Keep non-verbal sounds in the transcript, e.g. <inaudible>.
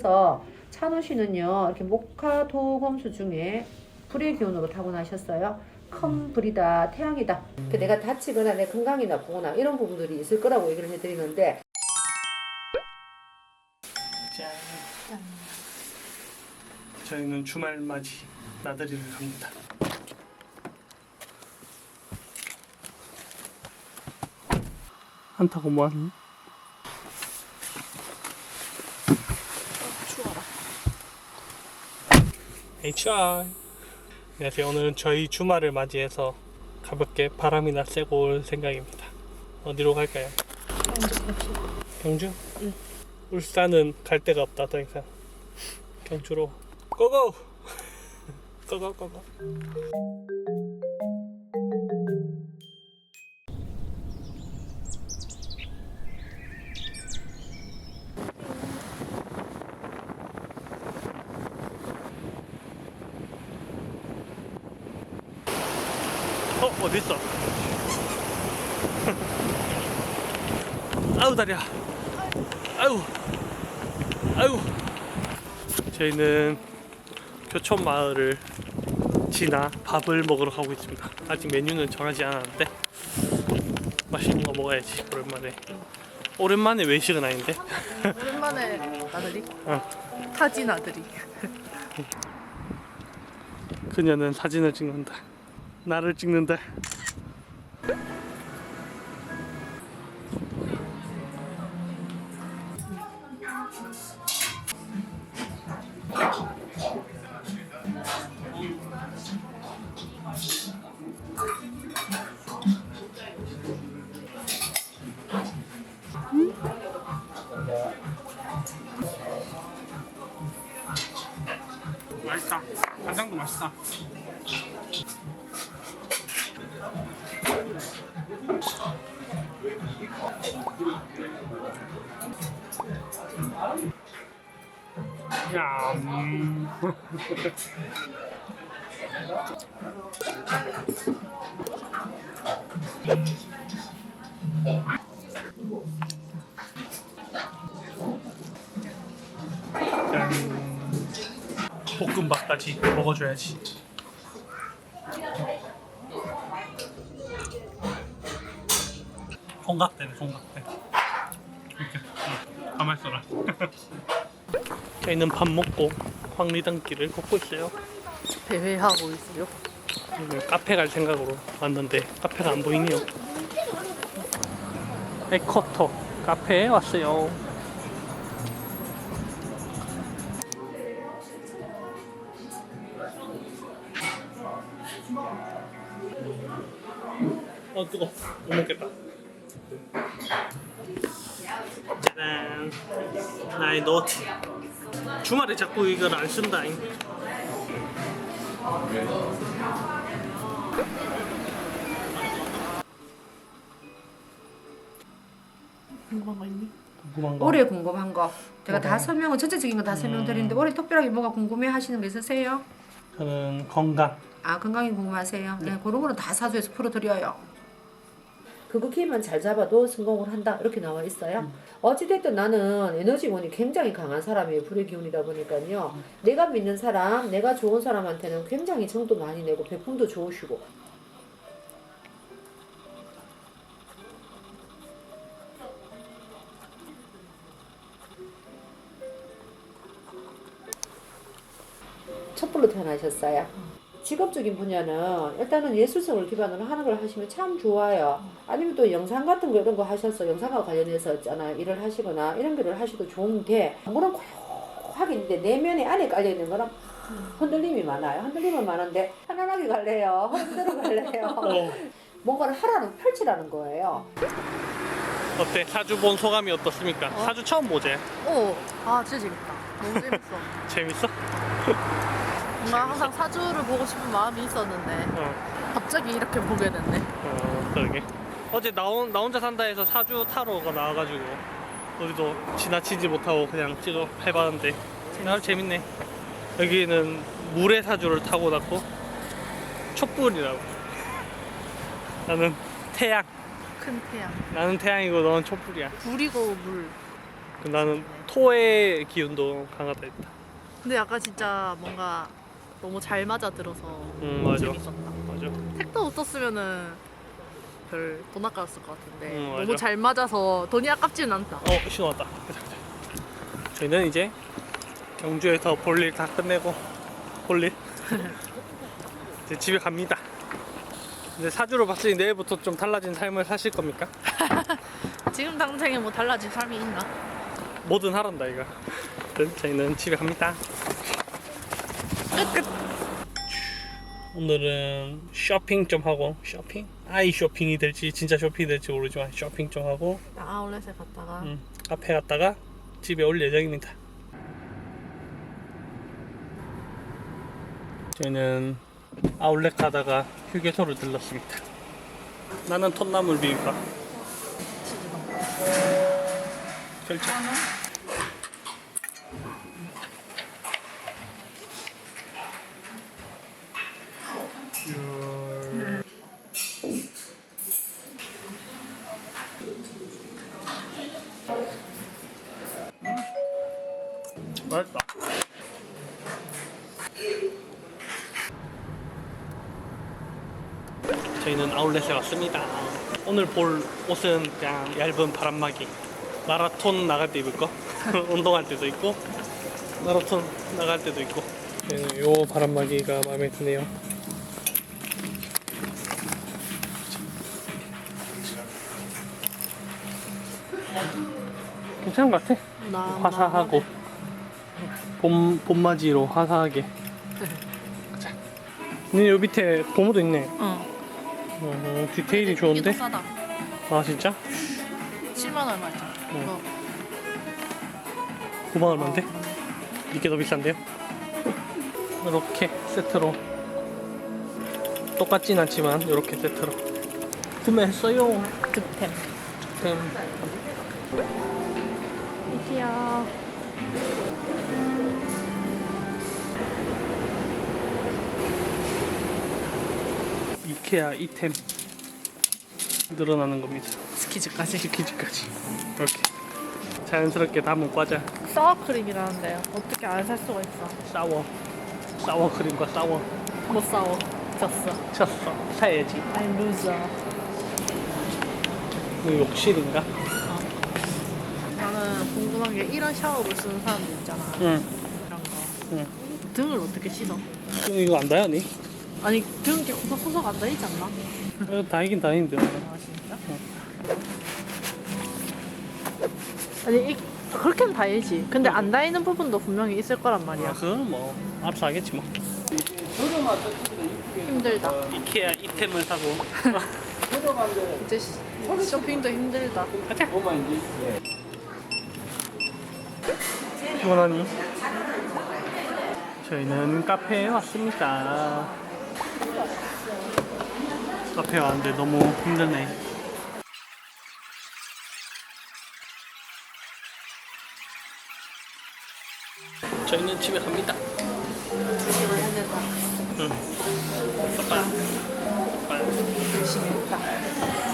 그래서 찬호 씨는요 이렇게 목화토 검수 중에 불의 기운으로 타고나셨어요. 큰 불이다 태양이다. 그 내가 다치거나 내 건강이 나쁘거나 이런 부분들이 있을 거라고 얘기를 해드리는데 짠. 저희는 주말 맞이 나들이를 갑니다. 한타고 뭐하니? HR 안녕하세요. 오늘은 저희 주말을 맞이해서 가볍게 바람이나 쐬고 올 생각입니다. 어디로 갈까요? 경주? 울산은 갈 데가 없다 더 이상. 경주로 고고! <laughs> 고고 고고. 어 어디 있어? <laughs> 아우 다리야. 아우. 아이고 저희는 교촌 마을을 지나 밥을 먹으러 가고 있습니다 아직 메뉴는 정하지 않았는데 맛있는 거 먹어야지 오랜만에 오랜만에 외식은 아닌데 오랜만에 나들이? 어. 타지 나들이. 그녀는 사진을 찍는다 나를 찍는다 맛있다. 간장도 맛있다 짠. 볶음밥까지 먹어줘야지. 홍각대네, 홍각대. 이렇게. 응, 가만 있어라. <laughs> 저희는 밥 먹고 황리단길을 걷고 있어요. 대회하고 있어요. 오늘 카페 갈 생각으로 왔는데 카페가 안 보이네요. 에커터 카페에 왔어요. 어 뜨거. 못 먹겠다. 짜잔. 나의 노트. 주말에 자꾸 이걸 안 쓴다잉. 궁금한 거 있니? 궁금한 거. 올해 궁금한 거 제가? 다 설명은 전체적인 거 다 설명드리는데 올해 특별하게 뭐가 궁금해 하시는 거 있으세요? 저는 건강. 아 건강이 궁금하세요? 네, 그런 거는 다 사주에서 풀어드려요. 그거 키만 잘 잡아도 성공을 한다 이렇게 나와 있어요. 어찌됐든 나는 에너지원이 굉장히 강한 사람이에요. 불의 기운이다 보니까요. 내가 믿는 사람, 내가 좋은 사람한테는 굉장히 정도 많이 내고 배품도 좋으시고 촛불로 태어나셨어요. 직업적인 분야는 일단은 예술성을 기반으로 하는 걸 하시면 참 좋아요. 아니면 또 영상 같은 거 이런 거 하셔서 영상과 관련해서 있잖아 일을 하시거나 이런 거를 하셔도 좋은데 물은 고요하게 있는데 내면에 안에 깔려 있는 거는 흔들림이 많아요. 흔들림은 많은데 편안하게 갈래요. 흔들어 갈래요. 어, <laughs> 뭔가를 하라는 펼치라는 거예요. 어때? 사주 본 소감이 어떻습니까? 사주 처음 보지? 오, 아 진짜 재밌다. 너무 재밌어. <laughs> 재밌어? <laughs> 뭔가 항상 사주를 보고 싶은 마음이 있었는데 어, 갑자기 이렇게 보게 됐네. 어 그러게. 어제 나, 혼- 나 혼자 산다해서 사주 타로가 나와가지고 우리도 지나치지 못하고 그냥 찍어 해봤는데 나 재밌네. 여기는 물의 사주를 타고 났고 촛불이라고. 나는 태양. 큰 태양. 나는 태양이고 너는 촛불이야. 불이고 물. 그 나는 토의 기운도 강하다 했다. 근데 약간 진짜 뭔가 너무 잘 맞아 들어서 음, 맞아. 재밌었다. 맞아. 택도 없었으면은 별 돈 아까웠을 것 같은데 음, 맞아. 너무 잘 맞아서 돈이 아깝지는 않다. 어 신호 왔다. 가자, 가자. 저희는 이제 경주에서 볼일 다 끝내고 볼 일. <laughs> 이제 집에 갑니다. 이제 사주로 봤으니 내일부터 좀 달라진 삶을 사실 겁니까? <laughs> 지금 당장에 뭐 달라진 삶이 있나? 뭐든 하란다 이거. 저희는 집에 갑니다. 끝. 오늘은 쇼핑 좀 하고 쇼핑? 아이 쇼핑이 될지 진짜 쇼핑이 될지 모르지만 쇼핑 좀 하고 아울렛에 갔다가 음, 카페 갔다가 집에 올 예정입니다. 저희는 아울렛 가다가 휴게소를 들렀습니다. 나는 톳나물 비빔밥. 결정. 저희는 아울렛에 왔습니다. 오늘 볼 옷은 그냥 얇은 바람막이. 마라톤 나갈 때 입을 거. <laughs> 운동할 때도 있고, 마라톤 나갈 때도 있고. 저희는 요 바람막이가 마음에 드네요. 괜찮은 것 같아. 나 화사하고 봄 봄맞이로 화사하게. 자, 근데 요 밑에 고무도 있네. 응. 어, 디테일이 이게 좋은데? 더 싸다. 아 진짜? 7만 얼마죠? 어. 이거 9만 얼마인데? 이게 더 비싼데요? <laughs> 이렇게 세트로 똑같진 않지만 이렇게 세트로 구매했어요. 득템. 음, 이티야. 이케아 이템 늘어나는 겁니다. 스키즈까지. 스키즈까지 이렇게 자연스럽게 담은 과자 사워크림이라는데요. 어떻게 안 살 수가 있어? 싸워 싸워 크림과 싸워 못 싸워. 졌어. 쳤어 사야지 I'm loser. 이거 욕실인가? 나는 궁금한 게 이런 샤워를 쓰는 사람들 있잖아. 응. 이런 거. 응. 등을 어떻게 씻어? 이거 안 다야니? 아니 등 이렇게 후석후석 안 다니지 않나? 어, 다이긴 다행인데 아 진짜? 아니 이, 그렇게는 다니지. 근데 안 다니는 부분도 분명히 있을 거란 아, 말이야. 그건 뭐 알아서 하겠지 뭐 힘들다. 이케아 이템을 사고 이제 시- 쇼핑도 힘들다. 가자 시원하니? 저희는 카페에 왔습니다 카페에 왔는데 너무 힘드네 저희는 집에 갑니다 조심을 해야 된다. 응. 빠빠. 빠빠. 열심히 했다.